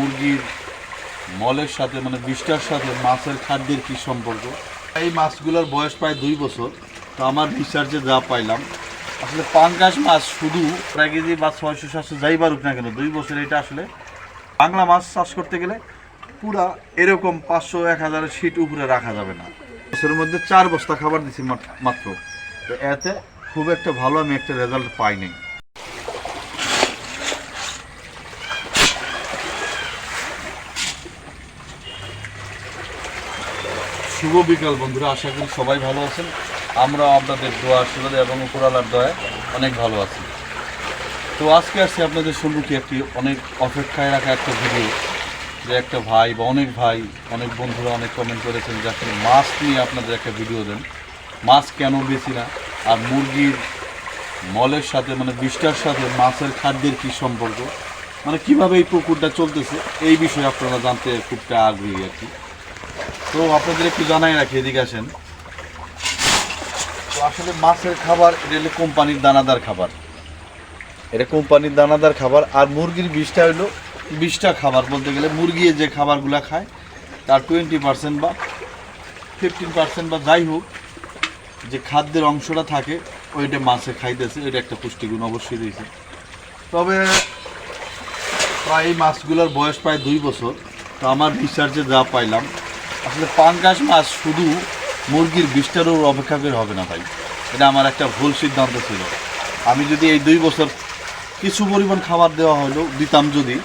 মুরগির মলের সাথে মানে বিষটার সাথে মাছের খাদ্যের কি সম্পর্ক? এই মাছগুলোর বয়স প্রায় দুই বছর, তো আমার রিসার্চে যা পাইলাম, আসলে পাঙ্গাস মাছ শুধু প্রায় কেজি বা ছয়শো, সাতশো যাই বারুক না কেন, দুই বছর এটা আসলে বাংলা মাছ চাষ করতে গেলে পুরা এরকম পাঁচশো, এক হাজারের সিট উপরে রাখা যাবে না। বছরের মধ্যে চার বস্তা খাবার দিছি মাত্র। তো এতে খুব একটা ভালো আমি একটা রেজাল্ট পাইনি। শুভ বিকাল বন্ধুরা, আশা করি সবাই ভালো আছেন। আমরা আপনাদের দোয়া আশীর্বাদ এবং উপরালার দয়ায় অনেক ভালো আছি। তো আজকে আসছি আপনাদের সম্মুখে একটি অনেক অপেক্ষায় রাখা একটা ভিডিও যে একটা ভাই বা অনেক ভাই, অনেক বন্ধুরা অনেক কমেন্ট করেছেন যে আসলে মাছ নিয়ে আপনাদের একটা ভিডিও দেন। মাছ কেন বেশি না? আর মুরগির মলের সাথে মানে বিষটার সাথে মাছের খাদ্যের কি সম্পর্ক? মানে কীভাবে এই পুকুরটা চলতেছে? এই বিষয়ে আপনারা জানতে খুবটা আগ্রহী আর কি। তো আপনাদের একটু জানাই রাখি, এদিকে আসেন। তো আসলে মাছের খাবার, এটা হলো কোম্পানির দানাদার খাবার। এটা কোম্পানির দানাদার খাবার, আর মুরগির বিষটা হলো বিষটা খাবার। বলতে গেলে মুরগি যে খাবারগুলো খায়, তার টোয়েন্টি পার্সেন্ট বা ফিফটিন পার্সেন্ট বা যাই হোক, যে খাদ্যের অংশটা থাকে, ওইটা মাছে খাইতেছে। এটা একটা পুষ্টিগুণ অবশ্যই দিয়েছে তবে প্রায় এই মাছগুলোর বয়স প্রায় দুই বছর। তো আমার রিসার্চে যা পাইলাম আসলে পাঙ্গাস মাছ শুধু মুরগির বিষটারও অপেক্ষা করে হবে না ভাই। এটা আমার একটা ভুল সিদ্ধান্ত ছিল। আমি যদি এই দুই বছর কিছু পরিমাণ খাবার দেওয়া হলো, দিতাম যদি,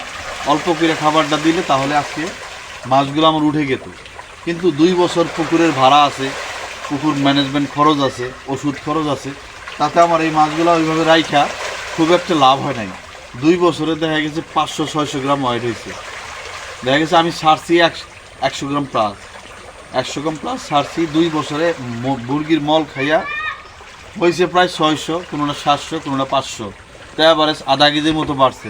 অল্প করে খাবারটা দিলে তাহলে আজকে মাছগুলো আমার উঠে যেত কিন্তু দুই বছর পুকুরের ভাড়া আছে, পুকুর ম্যানেজমেন্ট খরচ আছে, ওষুধ খরচ আছে, তাতে আমার এই মাছগুলো ওইভাবে রাইখা খুব একটা লাভ হয় নাই। দুই বছরে দেখা গেছে পাঁচশো, ছয়শো গ্রাম ওয়েট হয়েছে। দেখা গেছে আমি একশো একশো গ্রাম প্লাস একশো গ্রাম প্লাস সারছি দুই বছরে মুরগির মল খাইয়া হয়েছে প্রায় ছয়শো কোনোটা সাতশো কোনোটা পাঁচশো। তো অ্যাভারেজ আধা কেজির মতো বাড়ছে।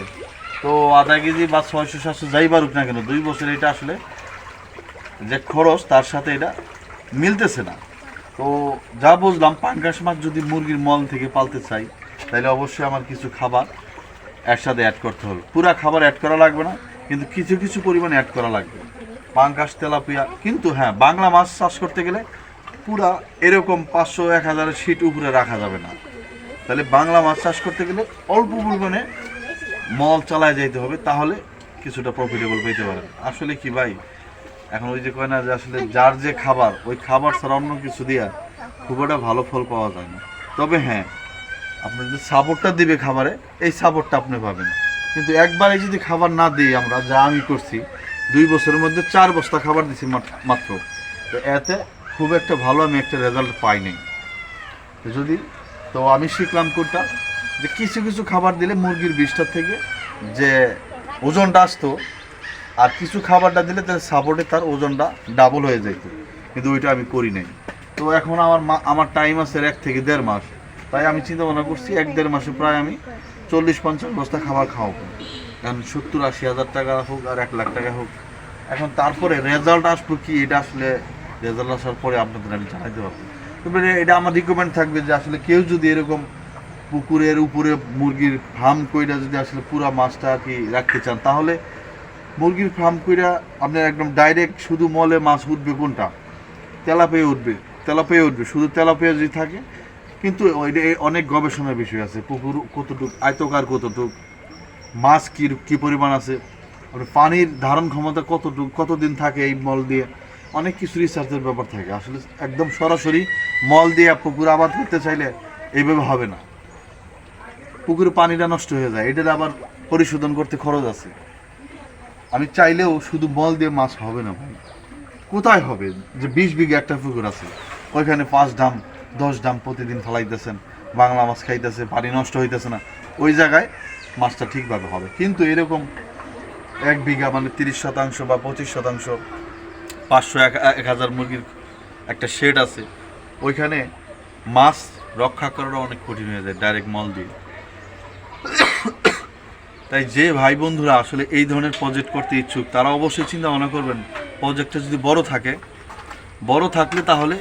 তো আধা কেজি বা ছয়শো, সাতশো যাই বাড়ুক না কেন, দুই বছরে এটা আসলে যে খরচ, তার সাথে এটা মিলতেছে না। তো যা বুঝলাম, পাঙ্গাস মাছ যদি মুরগির মল থেকে পালতে চাই, তাহলে অবশ্যই আমার কিছু খাবার একসাথে অ্যাড করতে হবে। পুরা খাবার অ্যাড করা লাগবে না, কিন্তু কিছু কিছু পরিমাণ অ্যাড করা লাগবে। পাঙ্গাস তেলাপিয়া, কিন্তু হ্যাঁ বাংলা মাছ চাষ করতে গেলে পুরা এরকম পাঁচশো, এক হাজারের সিট উপরে রাখা যাবে না। তাহলে বাংলা মাছ চাষ করতে গেলে অল্প পরিমাণে মল চালায় যেতে হবে, তাহলে কিছুটা প্রফিটেবল পেতে পারেন। আসলে কি ভাই, এখন ওই যে কয় না যে আসলে যার যে খাবার, ওই খাবার ছাড়া অন্য কিছু দিয়া খুব একটা ভালো ফল পাওয়া যায় না। তবে হ্যাঁ আপনার যে সাপোর্টটা দিবে খাবারে, এই সাপোর্টটা আপনি পাবেন। কিন্তু একবারে যদি খাবার না দিই আমরা, যা আমি করছি দুই বছরের মধ্যে চার বস্তা খাবার দিছি মাত্র- তো এতে খুব একটা ভালো আমি একটা রেজাল্ট পাইনি তো যদি, তো আমি শিখলাম কোনটা? যে কিছু কিছু খাবার দিলে মুরগির বিষটার থেকে যে ওজনটা আসতো, আর কিছু খাবারটা দিলে তার সাপোর্টে তার ওজনটা ডাবল হয়ে যেত কিন্তু ওইটা আমি করি নাই। তো এখন আমার মা আমার টাইম আছে এক থেকে দেড় মাস। তাই আমি চিন্তা ভাবনা করছি এক দেড় মাসে প্রায় আমি চল্লিশ পঞ্চাশ বস্তা খাবার খাওয়াবো। কারণ সত্তর আশি হাজার টাকা হোক আর এক লাখ টাকা হোক। এখন তারপরে রেজাল্ট আসব কি, এটা আসলে রেজাল্ট আসার পরে আপনাদের আমি জানাইতে পারব। এবারে এটা আমার রিকমেন্ড থাকবে যে আসলে কেউ যদি এরকম পুকুরের উপরে মুরগির ফার্ম কইরা যদি আসলে পুরা মাছটা কি রাখতে চান, তাহলে মুরগির ফার্ম কইরা আপনার একদম ডাইরেক্ট শুধু মলে মাছ উঠবে কোনটা? তেলাপিয়া উঠবে। তেলাপিয়া উঠবে। শুধু তেলাপিয়া যদি থাকে, কিন্তু অনেক গবেষণার বিষয় আছে। পুকুর কতটুক, আয়তকার কতটুক মাছ কি কী পরিমাণ আছে? আপনার পানির ধারণ ক্ষমতা কতটুক কতদিন থাকে এই মল দিয়ে? অনেক কিছু রিসার্চের ব্যাপার থাকে। আসলে একদম সরাসরি মল দিয়ে পুকুর আবাদ করতে চাইলে এইভাবে হবে না। পুকুরে পানিটা নষ্ট হয়ে যায়। এটার আবার পরিশোধন করতে খরচ আছে। আমি চাইলেও শুধু মল দিয়ে মাছ হবে না ভাই। কোথায় হবে? যে বিশ বিঘে একটা পুকুর আছে। ওইখানে পাঁচ ডাম দশ ডাম প্রতিদিন ফেলাইতেছেন। বাংলা মাছ খাইতেছে, পানি নষ্ট হইতেছে না। ওই জায়গায় মাছটা ঠিকভাবে হবে। কিন্তু এরকম এক বিঘা মানে তিরিশ শতাংশ বা পঁচিশ শতাংশ, পাঁচশো এক এক হাজার মুরগির একটা শেড আছে, ওইখানে মাছ রক্ষা করাটা অনেক কঠিন হয়ে যায় ডাইরেক্ট মল দিয়ে। তাই যে ভাই বন্ধুরা আসলে এই ধরনের প্রজেক্ট করতে ইচ্ছুক, তারা অবশ্যই চিন্তা ভাবনা করবেন প্রজেক্টটা যদি বড় থাকে, বড় থাকলে তাহলে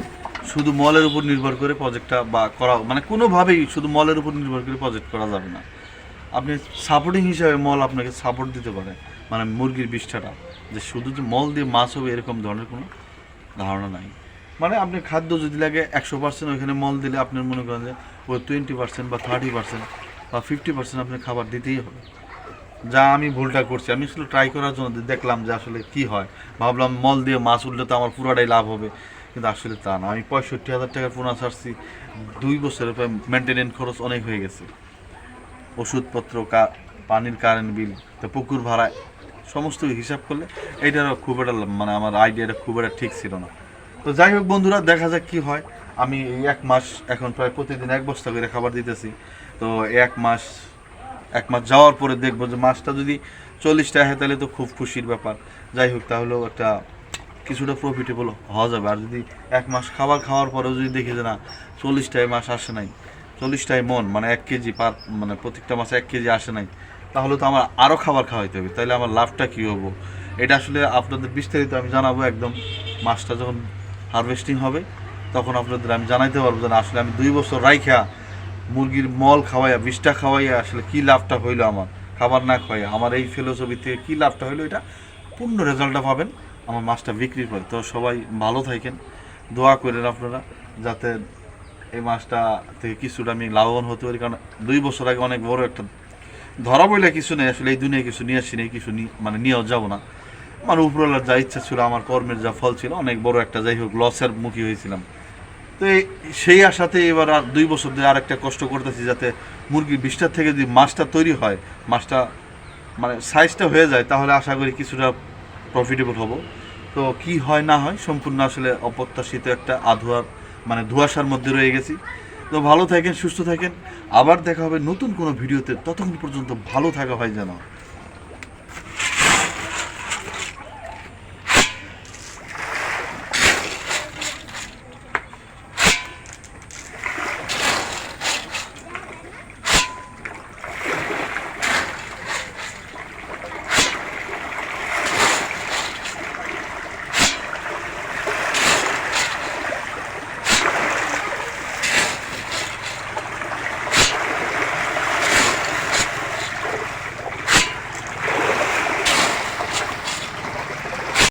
শুধু মলের উপর নির্ভর করে প্রজেক্টটা বা করা মানে কোনোভাবেই শুধু মলের উপর নির্ভর করে প্রজেক্ট করা যাবে না। আপনি সাপোর্টিং হিসাবে মল আপনাকে সাপোর্ট দিতে পারে। মানে মুরগির বিষ্ঠাটা যে শুধু যে মল দিয়ে মাছ হবে এরকম ধরনের কোনো ধারণা নাই। মানে আপনি খাদ্য যদি লাগে একশো পার্সেন্ট ওইখানে মল দিলে আপনি মনে করেন যে ওই টোয়েন্টি পার্সেন্ট বা থার্টি পার্সেন্ট বা ফিফটি পার্সেন্ট আপনি খাবার দিতেই হবে। যা আমি ভুলটা করছি, আমি আসলে ট্রাই করার জন্য দেখলাম যে আসলে কি হয়। ভাবলাম মল দিয়ে মাছ উঠলে তো আমার পুরোটাই লাভ হবে। কিন্তু আসলে তা না। আমি পঁয়ষট্টি হাজার টাকার পোনা ছাড়ছি। দুই বছরের প্রায় মেনটেনেন্স খরচ অনেক হয়ে গেছে। ওষুধপত্র পানির কারেন্ট বিল তো পুকুর ভাড়া, সমস্ত হিসাব করলে এইটারও খুব একটা মানে আমার আইডিয়াটা খুব একটা ঠিক ছিল না। তো যাই হোক বন্ধুরা, দেখা যাক কি হয়। আমি এক মাস এখন প্রায় প্রতিদিন এক বস্তা করে খাবার দিতেছি। তো এক মাস এক মাস যাওয়ার পরে দেখব যে মাছটা যদি চল্লিশটা হয় তাহলে তো খুব খুশির ব্যাপার। যাই হোক, তাহলেও একটা কিছুটা প্রফিটেবল হওয়া যাবে। আর যদি এক মাস খাবার খাওয়ার পরেও যদি দেখি যে না চল্লিশটায় মাছ আসে নাই চল্লিশটায় মন মানে এক কেজি পার মানে প্রত্যেকটা মাসে এক কেজি আসে নাই, তাহলে তো আমার আরও খাবার খাওয়াইতে হবে তাহলে আমার লাভটা কী হব? এটা আসলে আপনাদের বিস্তারিত আমি জানাব একদম মাছটা যখন হারভেস্টিং হবে, তখন আপনাদের আমি জানাইতে পারব যে আসলে আমি দুই বছর রাইখা মুরগির মল খাওয়াইয়া, বিষটা খাওয়াইয়া আসলে কী লাভটা হইল আমার, খাবার না খাওয়াইয়া, আমার এই ফিলোসফি থেকে কী লাভটা হইল, এটা পূর্ণ রেজাল্টটা পাবেন, আমার মাছটা বিক্রির পরে। তো সবাই ভালো থাকেন, দোয়া করেন আপনারা, যাতে এই মাছটা থেকে কিছুটা আমি লাভবান হতে পারি, কারণ দুই বছর আগে অনেক বড় একটা ধরা বইলে কিছু নেই, আসলে এই দুনিয়ায় কিছু নিয়ে আসি নেই, কিছু মানে নিয়েও যাব না। আমার উপরওয়ালার যা ইচ্ছা ছিল, আমার কর্মের যা ফল ছিল, অনেক বড় একটা যাই হোক লসের মুখী হয়েছিলাম। তো এই- সেই আশাতে এবার আর দুই বছর ধরে আর একটা কষ্ট করতেছি যাতে মুরগির বিষটার থেকে যদি মাছটা তৈরি হয়, মাছটা মানে সাইজটা হয়ে যায়, তাহলে আশা করি কিছুটা প্রফিটেবল হব। তো কি হয় না হয়, সম্পূর্ণ আসলে অপ্রত্যাশিত একটা আধুয়ার মানে ধোঁয়াশার মধ্যে রয়ে গেছি। তো ভালো থাকেন, সুস্থ থাকেন। আবার দেখা হবে নতুন কোনো ভিডিওতে। ততক্ষণ পর্যন্ত ভালো থাকা হয় যেন।